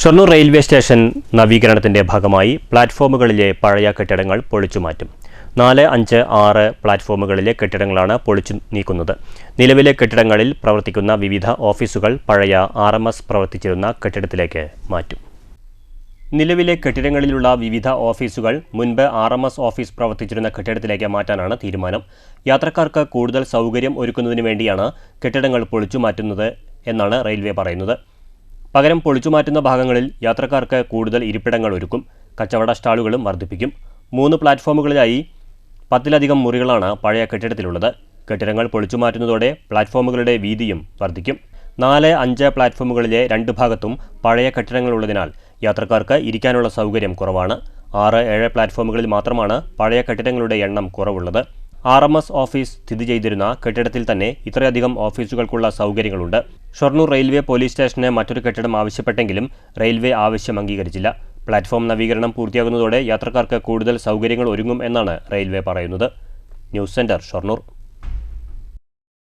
Shoranur railway station നവീകരണത്തിന്റെ ഭാഗമായി പ്ലാറ്റ്ഫോമുകളിലെ പഴയ കെട്ടിടങ്ങൾ പൊളിച്ചുമാറ്റും നാല് അഞ്ച് ആറ് പ്ലാറ്റ്ഫോമുകളിലെ കെട്ടിടങ്ങളാണ് പൊളിച്ചു നീക്കുന്നത്. നിലവിലെ കെട്ടിടങ്ങളിൽ പ്രവർത്തിക്കുന്ന വിവിധ ഓഫീസുകൾ പഴയ ആർ എം എസ് പ്രവർത്തിച്ചിരുന്ന കെട്ടിടത്തിലേക്ക് മാറ്റും. നിലവിലെ കെട്ടിടങ്ങളിലുള്ള വിവിധ ഓഫീസുകൾ മുൻപ് ആർ എം എസ് ഓഫീസ് പ്രവർത്തിച്ചിരുന്ന കെട്ടിടത്തിലേക്ക് മാറ്റാനാണ് തീരുമാനം. യാത്രക്കാർക്ക് കൂടുതൽ സൗകര്യം ഒരുക്കുന്നതിന് വേണ്ടിയാണ് കെട്ടിടങ്ങൾ പൊളിച്ചു മാറ്റുന്നത് എന്നാണ് റെയിൽവേ പറയുന്നത്. പകരം പൊളിച്ചുമാറ്റുന്ന ഭാഗങ്ങളിൽ യാത്രക്കാർക്ക് കൂടുതൽ ഇരിപ്പിടങ്ങൾ ഒരുക്കും. കച്ചവട സ്റ്റാളുകളും വർദ്ധിപ്പിക്കും. മൂന്ന് പ്ലാറ്റ്ഫോമുകളിലായി പത്തിലധികം മുറികളാണ് പഴയ കെട്ടിടത്തിലുള്ളത്. കെട്ടിടങ്ങൾ പൊളിച്ചുമാറ്റുന്നതോടെ പ്ലാറ്റ്ഫോമുകളുടെ വീതിയും വർദ്ധിക്കും. നാല് അഞ്ച് പ്ലാറ്റ്ഫോമുകളിലെ രണ്ട് ഭാഗത്തും പഴയ കെട്ടിടങ്ങളുള്ളതിനാൽ യാത്രക്കാർക്ക് ഇരിക്കാനുള്ള സൗകര്യം കുറവാണ്. ആറ് ഏഴ് പ്ലാറ്റ്ഫോമുകളിൽ മാത്രമാണ് പഴയ കെട്ടിടങ്ങളുടെ എണ്ണം കുറവുള്ളത്. ആർ എം എസ് ഓഫീസ് സ്ഥിതി ചെയ്തിരുന്ന കെട്ടിടത്തിൽ തന്നെ ഇത്രയധികം ഓഫീസുകൾക്കുള്ള സൗകര്യങ്ങളുണ്ട്. ഷൊർണൂർ റെയിൽവേ പോലീസ് സ്റ്റേഷന് മറ്റൊരു കെട്ടിടം ആവശ്യപ്പെട്ടെങ്കിലും റെയിൽവേ ആവശ്യം അംഗീകരിച്ചില്ല. പ്ലാറ്റ്ഫോം നവീകരണം പൂർത്തിയാകുന്നതോടെ യാത്രക്കാർക്ക് കൂടുതൽ സൗകര്യങ്ങൾ ഒരുങ്ങും എന്നാണ് റെയിൽവേ പറയുന്നത്. News centre Shoranur.